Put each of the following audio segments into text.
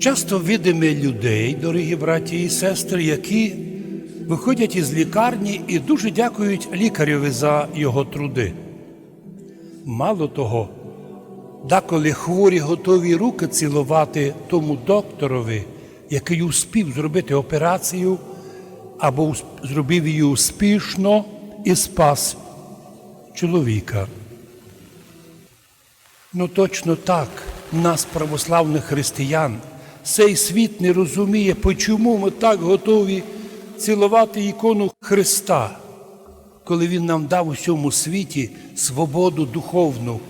Часто видимо людей, дорогі браті і сестри, які виходять із лікарні і дуже дякують лікареві за його труди. Мало того, деколи хворі готові руки цілувати тому докторові, який успів зробити операцію або зробив її успішно і спас чоловіка. Ну точно так, нас, православних християн, цей світ не розуміє, чому ми так готові цілувати ікону Христа, коли Він нам дав у всьому світі свободу духовну,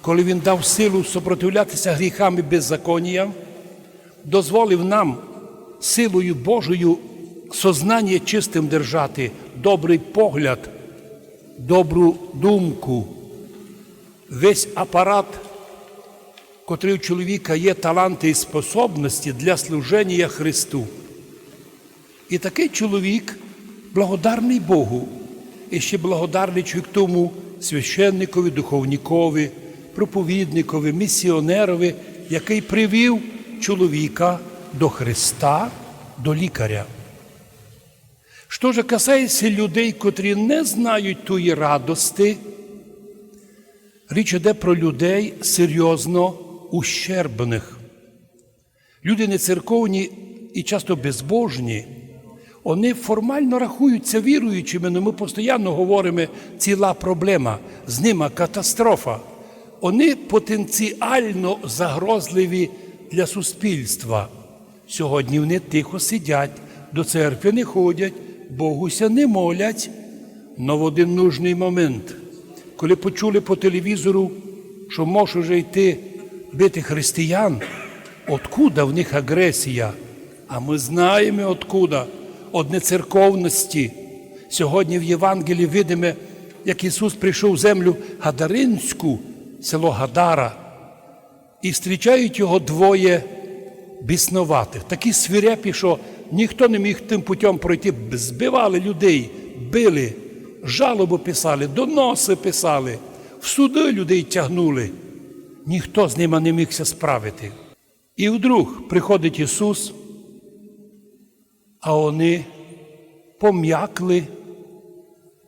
коли Він дав силу супротивлятися гріхам і беззаконням, дозволив нам силою Божою сознання чистим держати, добрий погляд, добру думку. Весь апарат, котрий у чоловіка є таланти і способності для служення Христу. І такий чоловік благодарний Богу, і ще благодарний чоловік тому священникові, духовнікові, проповідникові, місіонерові, який привів чоловіка до Христа, до лікаря. Що ж касається людей, котрі не знають тої радости, Річ іде про людей серйозно ущербних. Люди нецерковні і часто безбожні, вони формально рахуються віруючими, але ми постійно говоримо, ціла проблема, з ними катастрофа. Вони потенціально загрозливі для суспільства. Сьогодні вони тихо сидять, до церкви не ходять, Богуся не молять, но в один нужний момент коли почули по телевізору, що може вже йти бити християн, откуда в них агресія? А ми знаємо откуда, од нецерковності. Сьогодні в Євангелії видимо, як Ісус прийшов в землю Гадаринську, село Гадара, і зустрічають його двоє біснуватих, такі свирепі, що ніхто не міг тим путем пройти, збивали людей, били жалобу писали, доноси писали, в суди людей тягнули. Ніхто з ними не мігся справити. І вдруг приходить Ісус, а вони пом'якли,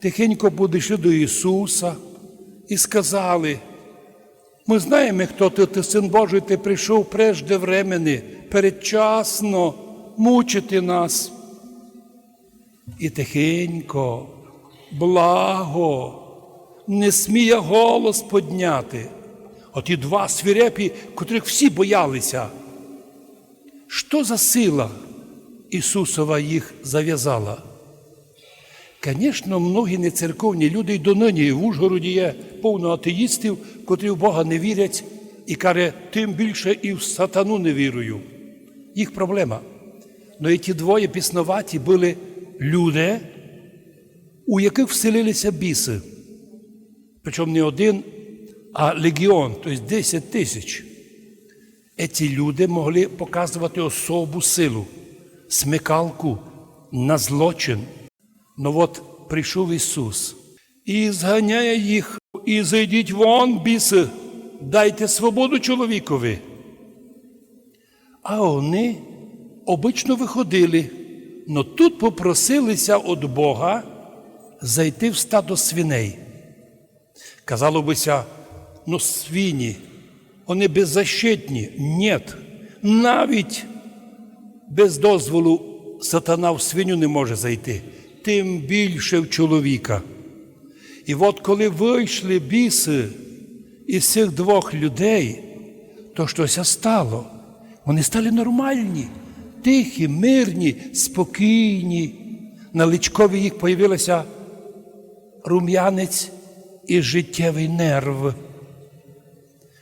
тихенько підійшли до Ісуса і сказали, ми знаємо, хто ти, ти син Божий, ти прийшов прежде времени, передчасно мучити нас. І тихенько благо, не сміє голос подняти. Оті два свірепі, котрих всі боялися. Що за сила Ісусова їх зав'язала? Звісно, многі нецерковні люди й донині в Ужгороді є повно атеїстів, котрі в Бога не вірять і каже, тим більше і в сатану не вірую. Їх проблема. Ну і ті двоє пісноваті були люди, у яких вселилися біси. Причому не один, а легіон, тобто 10 тисяч. Ці люди могли показувати особу силу, смикалку на злочин. Ну от прийшов Ісус і зганяє їх, і зайдіть вон, біси, дайте свободу чоловікові. А вони обично виходили, но тут попросилися від Бога зайти в стадо свиней. Казало бися, ну свині, вони беззащитні. Ні, навіть без дозволу сатана в свиню не може зайти, тим більше в чоловіка. І от коли вийшли біси із цих двох людей, то щось стало. Вони стали нормальні, тихі, мирні, спокійні. На личкові їх появилася рум'янець і життєвий нерв.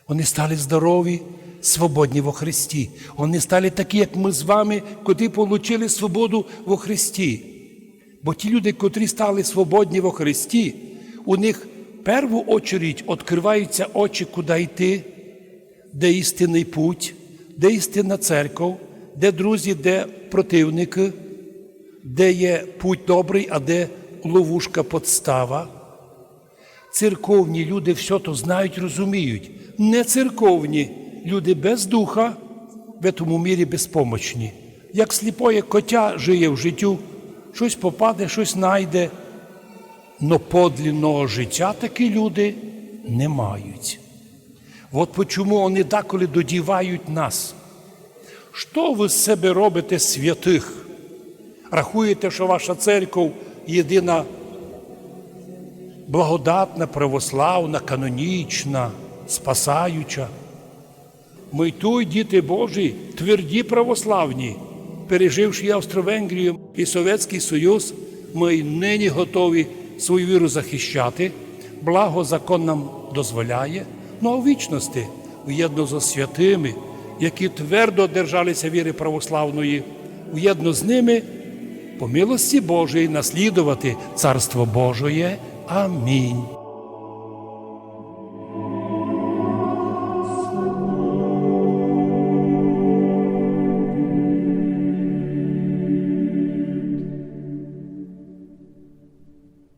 Вони стали здорові, свободні во Христі. Вони стали такі, як ми з вами, котрі отримали свободу во Христі. Бо ті люди, котрі стали свободні во Христі, у них в першу очередь відкриваються очі, куди йти, де істинний путь, де істинна церква, де друзі, де противники, де є путь добрий, а де ловушка подстава. Церковні люди все то знають, розуміють. Не церковні люди без духа в цьому мірі безпомочні. Як сліпоє котя жиє в життю, щось попаде, щось знайде, но подлінного життя такі люди не мають. От почому вони деколи додівають нас. Що ви з себе робите святих? Рахуєте, що ваша церква єдина благодатна, православна, канонічна, спасаюча. Ми й тут, діти Божі, тверді православні, переживши Австро-Венгрію і Совєтський Союз, ми й нині готові свою віру захищати, благо закон нам дозволяє, ну а в вічності, уєдно зі святими, які твердо держалися віри православної, уєдно з ними по милості Божої наслідувати Царство Божоє. Амінь.